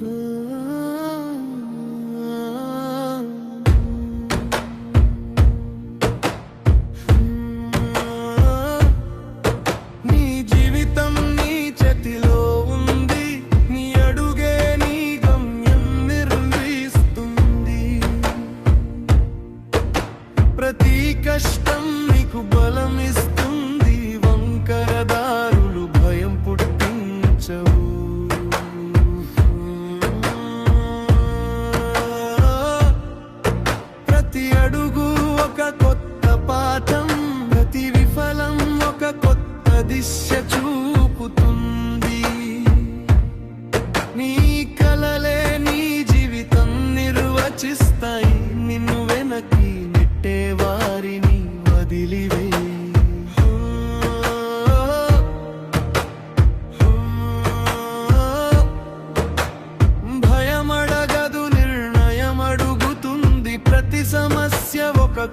Hmm. ప్రతి అడుగు ఒక కొత్త పాఠం ప్రతి విఫలం ఒక కొత్త దిశ చూ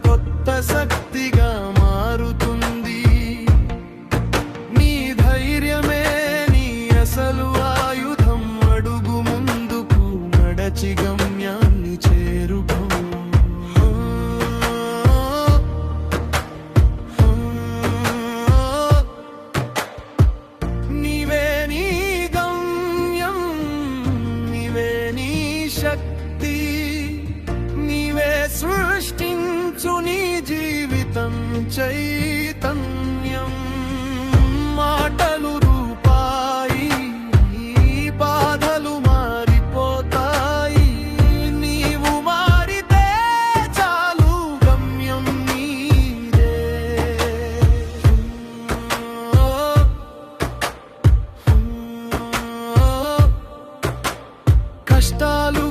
করতেছে చైతన్యం మాటలు రూపాయి బాధలు మారిపోతాయి. నీవు మారితే చాలు గమ్యం నీరే కష్టాలు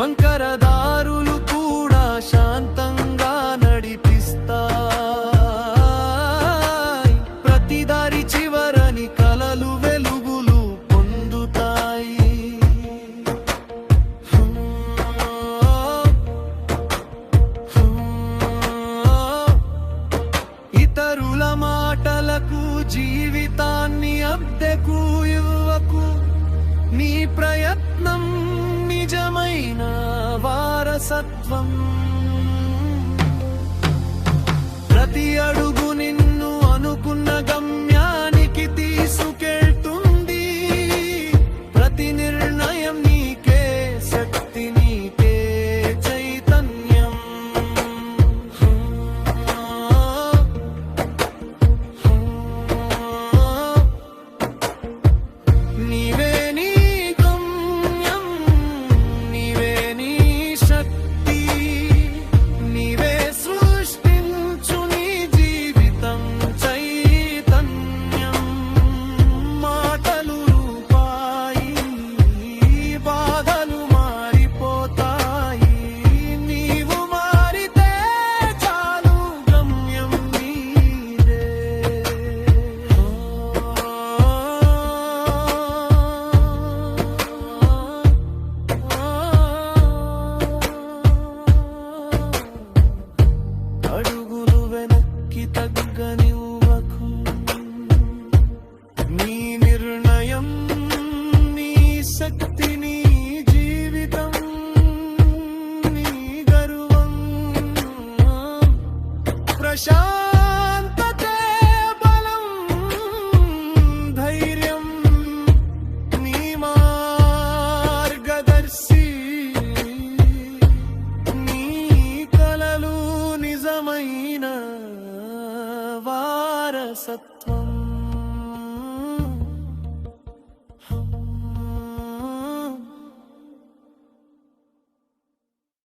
వంకర దారులు కూడా శాంతంగా నడిపిస్తా ప్రతి దారి చివరని కలలు వెలుగులు పొందుతాయి. ఇతరుల మాటలకు జీవితాన్ని అద్దెకు ఇవ్వకు నీ ప్రయత్నం सत्त्वम्। అడుగులు వెనక్కి తగ్గని सत्व